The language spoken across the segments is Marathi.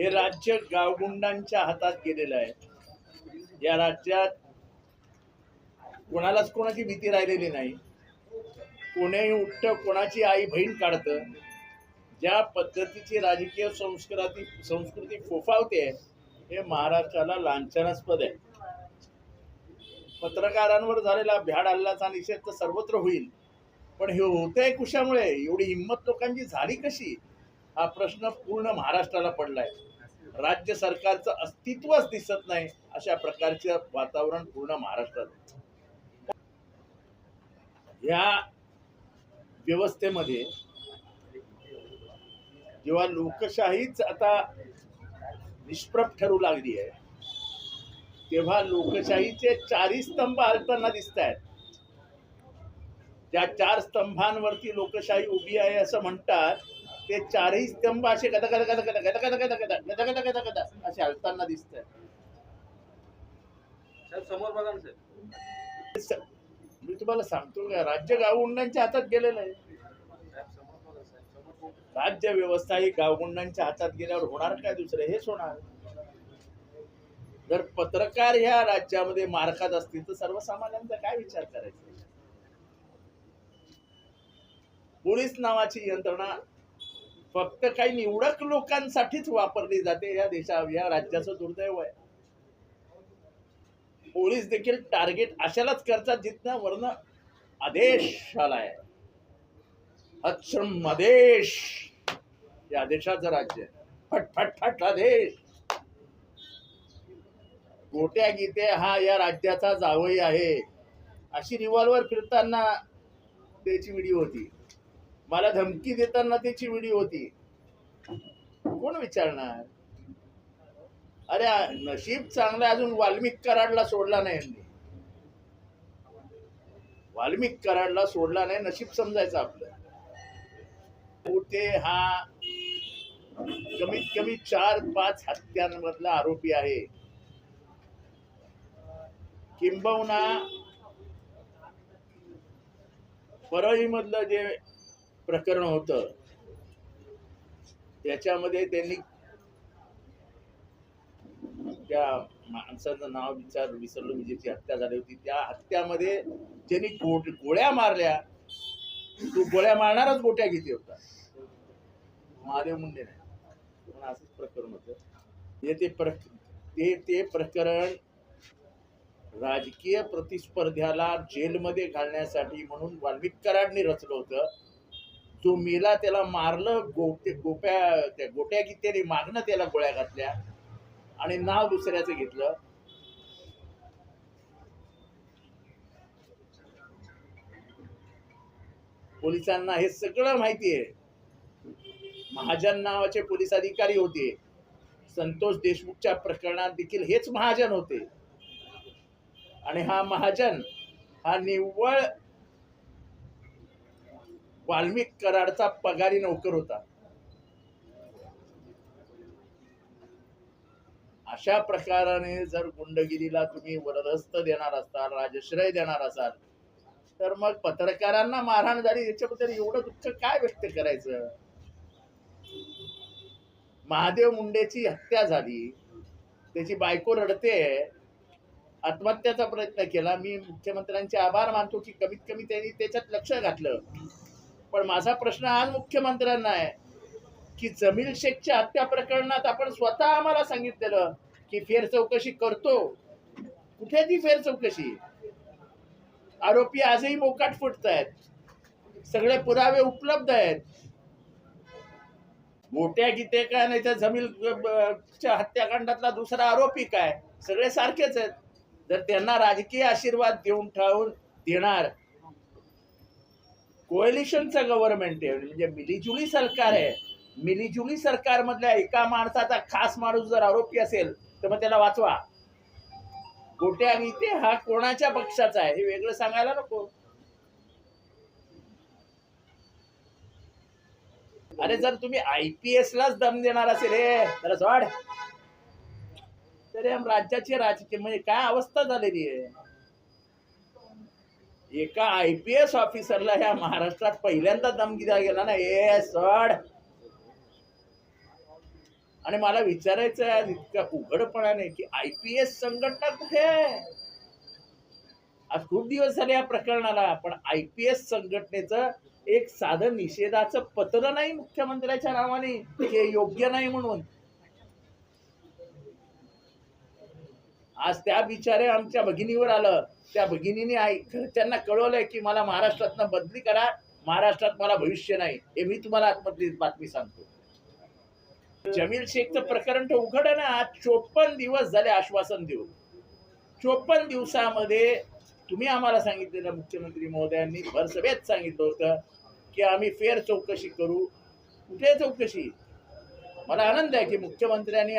हे राज्य गावगुंडांच्या हातात गेलेलं आहे. या राज्यात कोणालाच कोणाची भीती राहिलेली नाही. कोणीही उठतं कोणाची आई बहीण काढतं. ज्या पद्धतीची राजकीय संस्कृती संस्कृती फोफावते हे महाराष्ट्राला लांछनास्पद आहे. पत्रकारांवर झालेला भ्याड हल्लाचा निषेध तर सर्वत्र होईल. पण हे होतंय कुशामुळे? एवढी हिंमत लोकांची झाली कशी? हा प्रश्न पूर्ण महाराष्ट्राला पडलाय. राज्य सरकारचं अस्तित्वच दिसत नाही अशा प्रकारचं वातावरण पूर्ण महाराष्ट्रात या व्यवस्थेमध्ये जेव्हा लोकशाहीच आता निष्प्रभ ठरू लागली आहे तेव्हा लोकशाहीचे चारही स्तंभ हलताना दिसत आहेत. त्या चार स्तंभांवरती लोकशाही उभी आहे असं म्हणतात ते चारही स्तंभ असे गदा गदा गदा गदा गदा गदा गदा गदा गदा गदा गदा गदा असे हलताना दिसत समोर बघा ना मी तुम्हाला सांगतो का राज्य गावगुंडांच्या हातात गेलेलं आहे. राज्य व्यवस्था ही गावगुंडांच्या हातात गेल्यावर होणार काय दुसरं हेच होणार जर पत्रकार ह्या राज्यामध्ये मारखात असतील तर सर्वसामान्यांचा काय विचार करायचा पोलीस नावाची यंत्रणा फक्त काही निवडक लोकांसाठीच वापरली जाते या देशा या राज्याचं दुर्दैव आहे. पोलीस देखील टार्गेट अशालाच करतात जिथनं वर्ण आदेश आलाय. अक्षम आदेश. या आदेशाचं राज्य फटफटफट फट फट फट आदेश. गोट्या गीते हा या राज्याचा जावई आहे. अशी रिव्हॉल्वर फिरताना त्याची व्हिडिओ होती. मला धमकी देताना त्याची व्हिडिओ होती. कोण विचारणार? अरे नशीब चांगलं अजून वाल्मिक कराडला सोडला नाही यांनी. वाल्मिक कराडला सोडला नाही नशीब समजायचं आपलं. कुठे हा कमीत कमी चार पाच हत्यांमधला आरोपी आहे. किंबहुना परळीमधलं जे प्रकरण होतं. त्याच्यामध्ये त्यांनी त्या माणसाचं नाव विचार विसरलो मी ज्याची हत्या झाली होती. त्या हत्यामध्ये त्यांनी गोट गोळ्या मारल्या तो गोळ्या मारणारच गोट्या घेते होता महादेव मुंडे नाही. पण असंच प्रकरण होतं. ते प्र ते ते प्रकरण राजकीय प्रतिस्पर्ध्याला जेलमध्ये घालण्यासाठी म्हणून वाल्मिक कराडने रचलं होतं. तो मेला त्याला मारलं गोटे गोप्या त्या गोट्या कित्याने मागणं त्याला गोळ्या घातल्या आणि नाव दुसऱ्याचं घेतलं. पोलिसांना हे सगळं माहिती आहे. महाजन नावाचे पोलीस अधिकारी होते. संतोष देशमुखच्या प्रकरणात देखील हेच महाजन होते. आणि हा महाजन हा निव्वळ वाल्मिक कराडचा पगारी नोकर होता. अशा प्रकाराने जर गुंडगिरीला तुम्ही वरदस्त देणार असाल राजश्रय देणार असाल तर मग पत्रकारांना मारहाण झाली. याच्याबद्दल एवढं दुःख काय व्यक्त करायचं? महादेव मुंडेची हत्या झाली. त्याची बायको रडते. आत्महत्याचा प्रयत्न केला. मी मुख्यमंत्र्यांचे आभार मानतो की कमीत कमी त्यांनी त्याच्यात लक्ष घातलं. पण माझा प्रश्न आज मुख्यमंत्र्यांना आहे की जमील शेखच्या हत्या प्रकरणात आपण स्वतः आम्हाला सांगितलेलं की फेर चौकशी करतो. कुठे ती फेर चौकशी आरोपी आजही मोकाट फुटत आहेत सगळे पुरावे उपलब्ध आहेत. मोठ्या गीते काय नाही तर जमील च्या हत्याकांडातला दुसरा आरोपी काय? सगळे सारखेच आहेत. जर त्यांना राजकीय आशीर्वाद देऊन ठाऊन देणार कोएलिशनचं गव्हर्नमेंट आहे. म्हणजे मिलीजुली सरकार आहे. मिलीजुली सरकारमधल्या एका माणसाचा खास माणूस जर आरोपी असेल तर मग त्याला वाचवा. गोट्या गीते हा कोणाच्या पक्षाचा आहे हे वेगळं सांगायला नको. अरे जर तुम्ही आय पी एस लाच दम देणार असेल हे तर सोड. तर राज्याची राजकीय म्हणजे काय अवस्था झालेली आहे? एका आय पी एस ऑफिसरला ह्या महाराष्ट्रात पहिल्यांदा दम दिला गेला ना. ए सड. आणि मला विचारायचं आहे आज इतक्या उघडपणाने की आय पी एस संघटना कुठे आज खूप दिवस झाले या प्रकरणाला पण आय पी एस संघटनेचं एक साधं निषेधाचं पत्र नाही मुख्यमंत्र्याच्या नावाने हे योग्य नाही म्हणून. आज त्या बिचारे आमच्या भगिनीवर आलं. त्या भगिनीने आई घरच्यांना कळवलंय की मला महाराष्ट्रातनं बदली करा. महाराष्ट्रात मला भविष्य नाही. हे मी तुम्हाला आतमधली बातमी सांगतो. जमील शेखचं प्रकरण तर उघड ना. आज चोपन्न दिवस झाले आश्वासन देऊन. चोपन्न दिवसामध्ये तुम्ही आम्हाला सांगितलेलं मुख्यमंत्री महोदयांनी भरसभेत सांगितलं होतं की आम्ही फेर चौकशी करू. कुठे चौकशी? मला आनंद आहे की मुख्यमंत्र्यांनी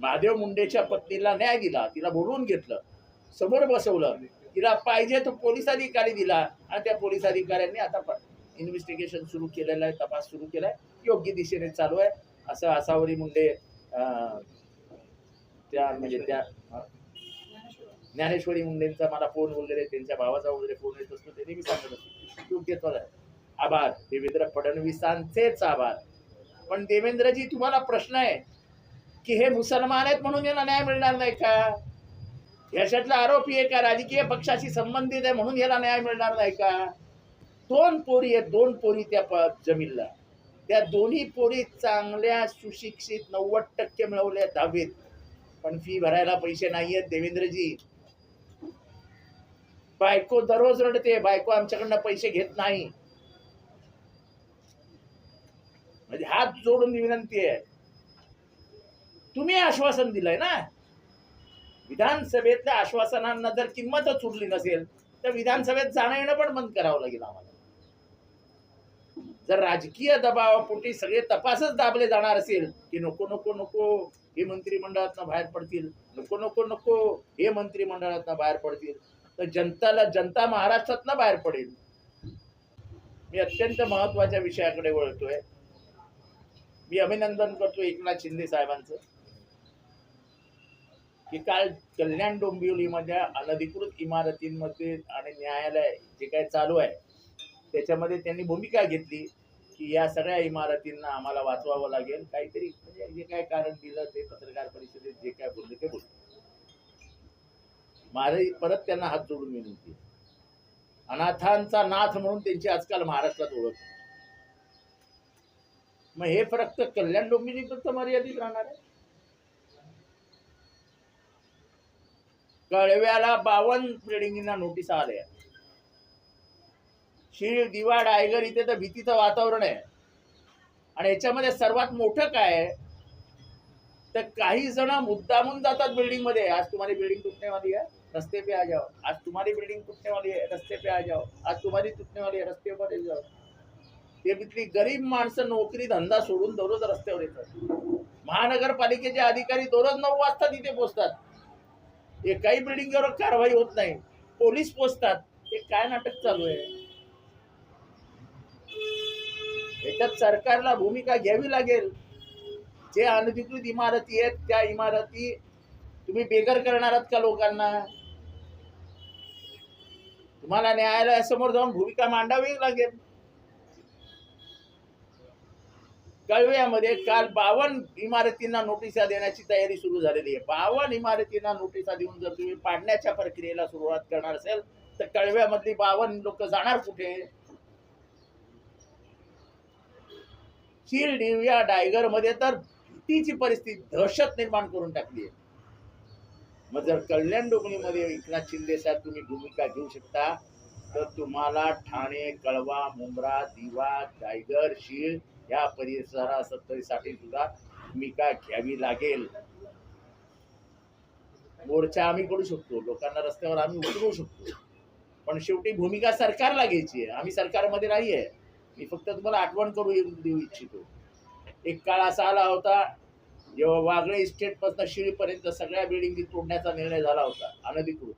महादेव मुंडेच्या पत्नीला न्याय दिला तिला बोलवून घेतलं. समोर बसवलं. तिला पाहिजे तो पोलीस अधिकारी दिला आणि त्या पोलीस अधिकाऱ्यांनी आता इन्व्हेस्टिगेशन सुरू केलेलं आहे तपास सुरू केलाय. योग्य दिशेने चालू आहे. असं आसावरी मुंडे त्या म्हणजे त्या ज्ञानेश्वरी मुंडेंचा मला फोन वगैरे त्यांच्या भावाचा वगैरे फोन येत असतो ते मी सांगत असतो योग्य आहे आभार. देवेंद्र फडणवीसांचेच आभार. पण देवेंद्रजी तुम्हाला प्रश्न आहे. की हे मुसलमान आहेत म्हणून यांना न्याय मिळणार नाही का? याच्यातला आरोपी आहे का? राजकीय पक्षाशी संबंधित आहे म्हणून याला न्याय मिळणार नाही का? दोन पोरी आहेत दोन पोरी त्या जमीनला. त्या दोन्ही पोरी चांगल्या सुशिक्षित नव्वद टक्के मिळवल्या दहावीत. पण फी भरायला पैसे नाही आहेत देवेंद्रजी. बायको दररोज रडते बायको आमच्याकडनं पैसे घेत नाही. म्हणजे हात जोडून विनंती आहे. तुम्ही आश्वासन दिलंय ना? विधानसभेतल्या आश्वासनांना जर किंमतच उरली नसेल तर विधानसभेत जाणं येणं पण बंद करावं लागेल आम्हाला. जर राजकीय दबावापोटी सगळे तपासच दाबले जाणार असेल की नको नको नको हे मंत्रिमंडळातनं बाहेर पडतील नको नको नको हे मंत्रिमंडळातनं बाहेर पडतील तर जनताला जनता महाराष्ट्रातनं बाहेर पडेल. मी अत्यंत महत्त्वाच्या विषयाकडे वळतोय. मी अभिनंदन करतो एकनाथ शिंदे साहेबांचं. की काल कल्याण डोंबिवलीमध्ये अनधिकृत इमारतींमध्ये आणि न्यायालय जे काय चालू आहे त्याच्यामध्ये त्यांनी भूमिका घेतली की या सगळ्या इमारतींना आम्हाला वाचवावं लागेल. काहीतरी म्हणजे जे काय कारण दिलं ते पत्रकार परिषदेत जे काय बोलले ते बोलले. मारे परत त्यांना हात जोडून विनंती. अनाथांचा नाथ म्हणून त्यांची आजकाल महाराष्ट्रात ओळख मग हे फक्त कल्याण डोंबिवलीपर्यंत मर्यादित राहणार आहे? कळव्याला बावन्न बिल्डिंगींना नोटीस आल्या शीळ दिवा डायगर इथे तर भीतीचं वातावरण आहे. आणि याच्यामध्ये सर्वात मोठं काय तर काही जण मुद्दामून जातात बिल्डिंगमध्ये. आज तुम्हारी बिल्डिंग तुटण्यावाली वाली रस्ते पे आ जाओ. आज तुम्हारी बिल्डिंग टूटने वाली है रस्ते पे आ जाओ. आज तुम्हारी टूटने वाली है रस्ते पर जाओ. ते तिथली गरीब माणसं नोकरी धंदा सोडून दररोज रस्त्यावर येतात. महानगरपालिकेचे अधिकारी दररोज नऊ वाजता तिथे पोहोचतात. एकाही बिल्डिंगवर कारवाई होत नाही. पोलीस पोचतात. हे काय नाटक चालू आहे? याच्यात सरकारला भूमिका घ्यावी लागेल. जे अनधिकृत इमारती आहेत त्या इमारती तुम्ही बेघर करणार आहात का लोकांना? तुम्हाला न्यायालयासमोर जाऊन भूमिका मांडावी लागेल. कळव्यामध्ये काल बावन्न इमारतींना नोटिसा देण्याची तयारी सुरू झालेली आहे. बावन्न इमारतींना नोटिसा देऊन जर तुम्ही पाडण्याच्या प्रक्रियेला सुरुवात करणार असेल तर कळव्यामधली बावन्न लोक जाणार कुठे? चील या डायगरमध्ये तर भीतीची परिस्थिती दहशत निर्माण करून टाकली आहे. मग जर कल्याण डोंबिवलीमध्ये एकनाथ शिंदे साहेब तुम्ही भूमिका घेऊ शकता तर तुम्हाला ठाणे कळवा मुंब्रा दिवा टायगर शीळ या परिसरासाठी सुद्धा भूमिका घ्यावी लागेल? मोर्चा आम्ही करू शकतो लोकांना रस्त्यावर आम्ही उतरवू शकतो. पण शेवटी भूमिका सरकारला घ्यायची आहे आम्ही सरकारमध्ये नाही आहे. मी फक्त तुम्हाला आठवण करू देऊ इच्छितो. एक काळ असा आला होता जेव्हा वागळे इस्टेटपासून शिळीपर्यंत सगळ्या बिल्डिंगी तोडण्याचा निर्णय झाला होता अनधिकृत.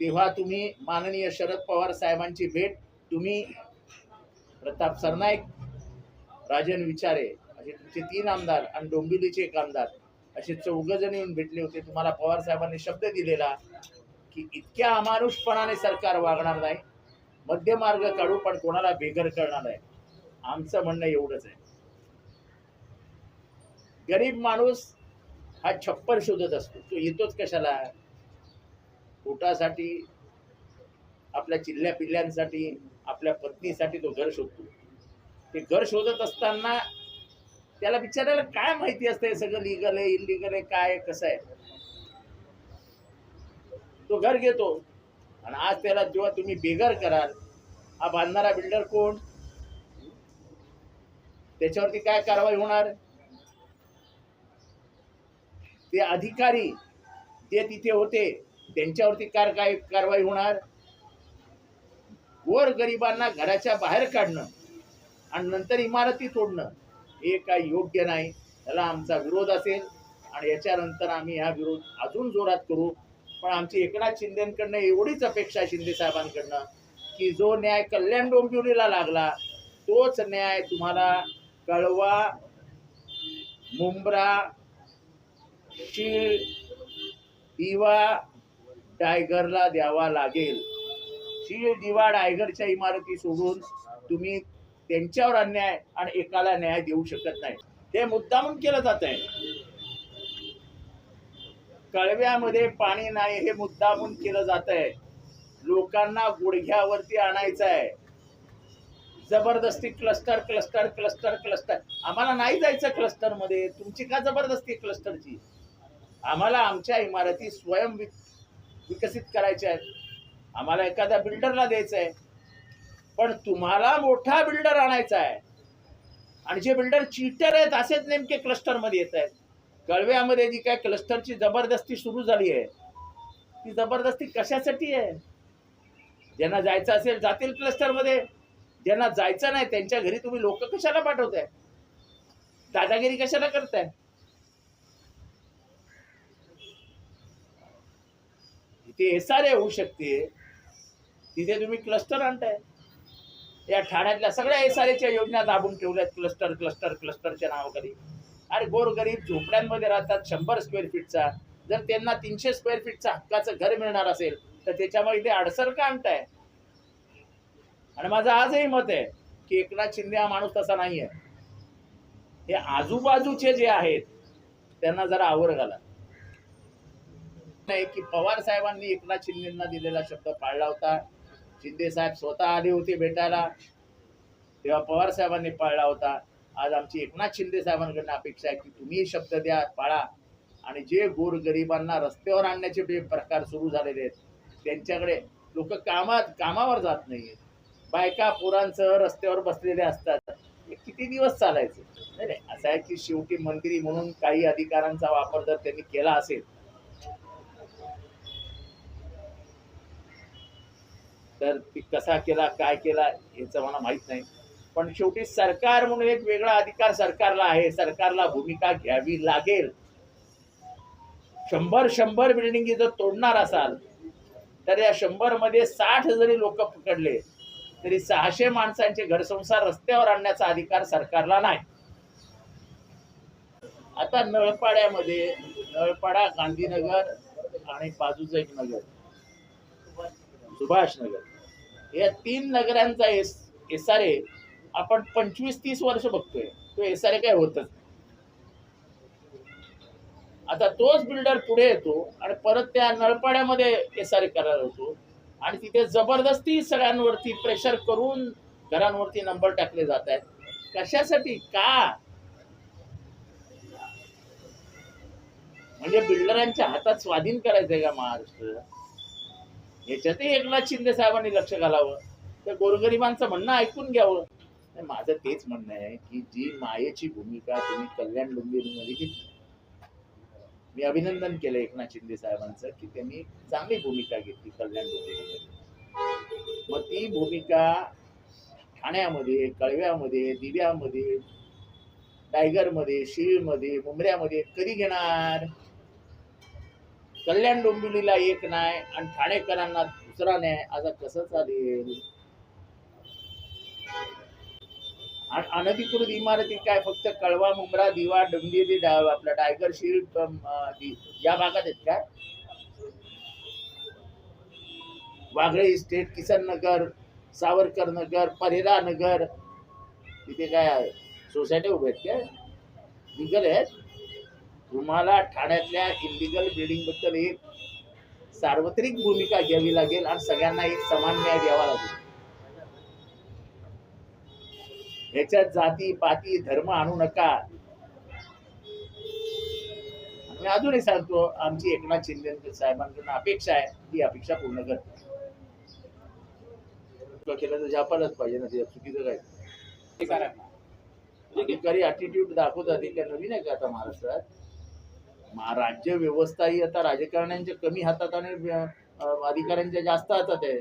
तेव्हा तुम्ही माननीय शरद पवार साहेबांची भेट तुम्ही प्रताप सरनाईक राजन विचारे असे तुमचे तीन आमदार आणि डोंबिवलीचे एक आमदार असे चौघ जण येऊन भेटले होते. तुम्हाला पवार साहेबांनी शब्द दिलेला की इतक्या अमानुषपणाने सरकार वागणार नाही मध्यमार्ग काढू पण कोणाला बेघर करणार नाही. आमचं म्हणणं एवढंच आहे. गरीब माणूस हा छप्पर शोधत असतो. तो येतोच कशाला? पोटासाठी आपल्या चिल्ल्या पिल्ल्यांसाठी आपल्या पत्नीसाठी तो घर शोधतो. ते घर शोधत असताना त्याला बिचारायला काय माहिती असते सगळं लिगल आहे इलिगल आहे काय कसं आहे? तो घर घेतो. आणि आज त्याला जेव्हा तुम्ही बेघर कराल हा बांधणारा बिल्डर कोण? त्याच्यावरती काय कारवाई होणार? ते अधिकारी जे तिथे होते त्यांच्यावरती कार काय कारवाई होणार? वर गरिबांना घराच्या बाहेर काढणं. आणि नंतर इमारती तोडणं हे काय योग्य नाही. त्याला आमचा विरोध असेल आणि याच्यानंतर आम्ही हा विरोध अजून जोरात करू. पण आमची एकनाथ शिंदेकडनं एवढीच अपेक्षा शिंदे साहेबांकडनं की जो न्याय कल्याण डोंबिवलीला लागला तोच न्याय तुम्हाला कळवा मुंब्रा शीळ दिवा टायगरला द्यावा लागेल. शीळ दिवा टायगरच्या इमारती सोडून तुम्ही त्यांच्यावर अन्याय आणि एकाला न्याय देऊ शकत नाही. हे मुद्दामून केलं जात आहे. कळव्यामध्ये पाणी नाही हे मुद्दामून केलं जात आहे. लोकांना गुडघ्यावरती आणायचं आहे. जबरदस्ती क्लस्टर क्लस्टर क्लस्टर क्लस्टर आम्हाला नाही जायचं क्लस्टरमध्ये तुमची का जबरदस्ती क्लस्टरची आम्हाला आमच्या इमारती स्वयं विकसित करायच्या आहेत. आम्हाला एखाद्या बिल्डरला द्यायचं आहे. पण तुम्हाला मोठा बिल्डर आणायचा आहे. आणि जे बिल्डर चीटर आहेत असेच नेमके क्लस्टरमध्ये येत आहेत. कळव्यामध्ये जी काय क्लस्टरची जबरदस्ती सुरू झाली आहे ती जबरदस्ती कशासाठी आहे? ज्यांना जायचं असेल जातील क्लस्टरमध्ये ज्यांना जायचं नाही त्यांच्या घरी तुम्ही लोक कशाला पाठवताय? दादागिरी कशाला करताय? इथे एस होऊ शकते. तिथे तुम्ही क्लस्टर आणताय. या ठाण्यातल्या सगळ्या एस आर एच्या योजना दाबून ठेवल्यात क्लस्टर क्लस्टर क्लस्टरच्या नावाखाली. अरे गोरगरीब झोपड्यांमध्ये राहतात शंभर स्क्वेअर फीटचा जर त्यांना तीनशे स्क्वेअर फीटचा हक्काचं घर मिळणार असेल तर त्याच्यामुळे ते अडसर का आणताय? आणि माझं आजही मत आहे की एकनाथ शिंदे हा माणूस तसा नाही आहे हे आजूबाजूचे जे आहेत त्यांना जरा आवर घाला. नाही की पवार साहेबांनी एकनाथ शिंदेना दिलेला शब्द पाळला होता. शिंदे साहेब स्वतः आले होते भेटायला. तेव्हा पवार साहेबांनी पाळला होता. आज आमची एकनाथ शिंदे साहेबांकडनं अपेक्षा आहे की तुम्ही शब्द द्या पाळा. आणि जे गोरगरिबांना रस्त्यावर आणण्याचे जे प्रकार सुरू झालेले आहेत त्यांच्याकडे लोक कामात कामावर जात नाहीत बायका पोरांसह रस्त्यावर बसलेले असतात. किती दिवस चालायचं? नाही नाही. असं आहे की शेवटी मंत्री म्हणून काही अधिकारांचा वापर जर त्यांनी केला असेल तर ती कसा केला काय केला याचं मला माहीत नाही. पण शेवटी सरकार म्हणून एक वेगळा अधिकार सरकारला आहे. सरकारला भूमिका घ्यावी लागेल. शंभर शंभर बिल्डिंगी जर तोडणार असाल तर या शंभरमध्ये साठ जरी लोक पकडले तरी सहाशे माणसांचे घरसंसार रस्त्यावर आणण्याचा अधिकार सरकारला नाही. आता नळपाड्यामध्ये नळपाडा गांधीनगर आणि बाजूचं एक नगर. सुभाष नगर या तीन नगरांचा एस एस आर ए आपण पंचवीस तीस वर्ष बघतोय. तो एस आर ए काय होतच नाही. आता तोच बिल्डर पुढे येतो आणि परत त्या नळपाड्यामध्ये एस आर ए करायला होतो. आणि तिथे जबरदस्ती सगळ्यांवरती प्रेशर करून घरांवरती नंबर टाकले जात आहेत. कशासाठी? का? म्हणजे बिल्डरांच्या हातात स्वाधीन करायचंय का महाराष्ट्र? याच्यातही एकनाथ शिंदे साहेबांनी लक्ष घालावं. तर गोरगरिबांचं म्हणणं ऐकून घ्यावं. नाही, माझं तेच म्हणणं आहे की जी मायेची भूमिका तुम्ही कल्याण डोंबिवलीमध्ये घेतली. मी अभिनंदन केलं एकनाथ शिंदे साहेबांचं की त्यांनी चांगली भूमिका घेतली कल्याण डोंबिवलीमध्ये मग ती भूमिका ठाण्यामध्ये कळव्यामध्ये दिव्यामध्ये टायगरमध्ये शिळमध्ये मुंबऱ्यामध्ये कधी घेणार? कल्याण डोंबिवलीला एक नाही आणि ठाणेकरांना दुसरा नाही आता कसं चालेल? आणि अनधिकृत इमारती काय फक्त कळवा मुंब्रा दिवा डोंबिवली आपला टायगर शील या भागात आहेत काय वागळे इस्टेट किसन नगर सावरकर नगर परेरा नगर तिथे काय सोसायटी उभे आहेत काय लिगल आहेत? तुम्हाला ठाण्यातल्या इलिगल बिल्डिंगबद्दल एक सार्वत्रिक भूमिका घ्यावी लागेल आणि सगळ्यांना एक समान न्याय द्यावा लागेल. ह्याच्यात जाती पाती धर्म आणू नका. मी अजूनही सांगतो आमची एकनाथ शिंदे साहेबांकडून अपेक्षा आहे ती अपेक्षा पूर्ण करते. केलं तर पाहिजे ना ते चुकीचं काय? अधिकारी ऍटिट्यूड दाखवतात नवीन आहे का आता महाराष्ट्रात? राज्य व्यवस्था ही आता राजकारण्यांच्या कमी हातात आणि अधिकाऱ्यांच्या जास्त हातात आहे.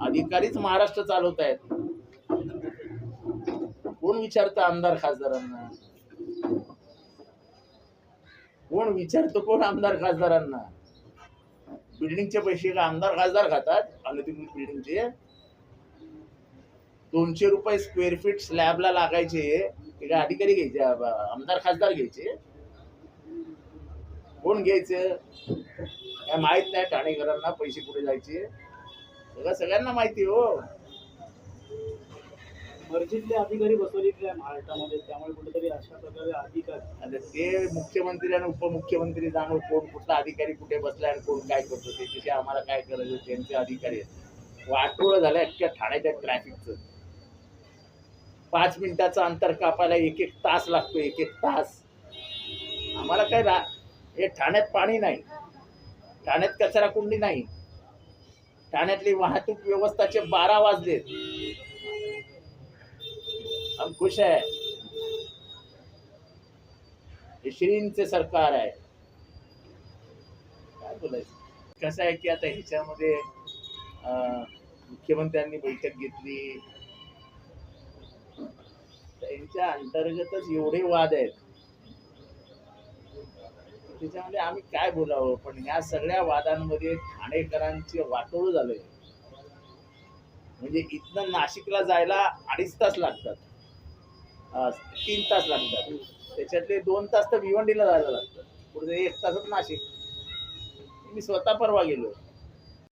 अधिकारीच महाराष्ट्र चालवत आहेत. कोण विचारतं आमदार खासदारांना? कोण विचारतो कोण आमदार खासदारांना? बिल्डिंगचे पैसे का आमदार खासदार खातात? अनधिकृत बिल्डिंगचे? दोनशे रुपये स्क्वेअर फीट स्लॅबला लागायचे. ते काय अधिकारी घ्यायचे? आमदार खासदार घ्यायचे? कोण घ्यायचं? काय माहीत नाही ठाणेकरांना पैसे कुठे जायचे? सगळं सगळ्यांना माहिती हो. मर्जीतले अधिकारी बसवलेले आहे महाराष्ट्रामध्ये त्यामुळे कुठेतरी अशा प्रकारे अधिकार. आता ते मुख्यमंत्री आणि उपमुख्यमंत्री जाणून कोण कुठला अधिकारी कुठे बसलाय आणि कोण काय करतो त्याच्याशी आम्हाला काय करायचं त्यांचे अधिकारी आहेत. वाटोळं झालं अख्ख्या ठाण्याच्या ट्रॅफिकचं पाच मिनिटाचं अंतर कापायला एक एक तास लागतो एक एक तास. आम्हाला काय रा हे ठाण्यात पाणी नाही. ठाण्यात कचरा कुंडी नाही. ठाण्यातली वाहतूक व्यवस्थाचे बारा वाजलेत हम खुश आहे. हे श्रींचे सरकार आहे. काय बोलायचं? कसं आहे की आता ह्याच्यामध्ये अं, मुख्यमंत्र्यांनी बैठक घेतली. त्यांच्या अंतर्गतच एवढे वाद आहेत. त्याच्यामध्ये आम्ही काय बोलावं? पण ह्या सगळ्या वादांमध्ये ठाणेकरांचे वाटोळ झालंय. म्हणजे इथनं नाशिकला जायला अडीच तास लागतात. तीन तास लागतात. त्याच्यातले दोन तास तर भिवंडीला जायला लागतात. पुढे एक तासात नाशिक. मी स्वतः परवा गेलो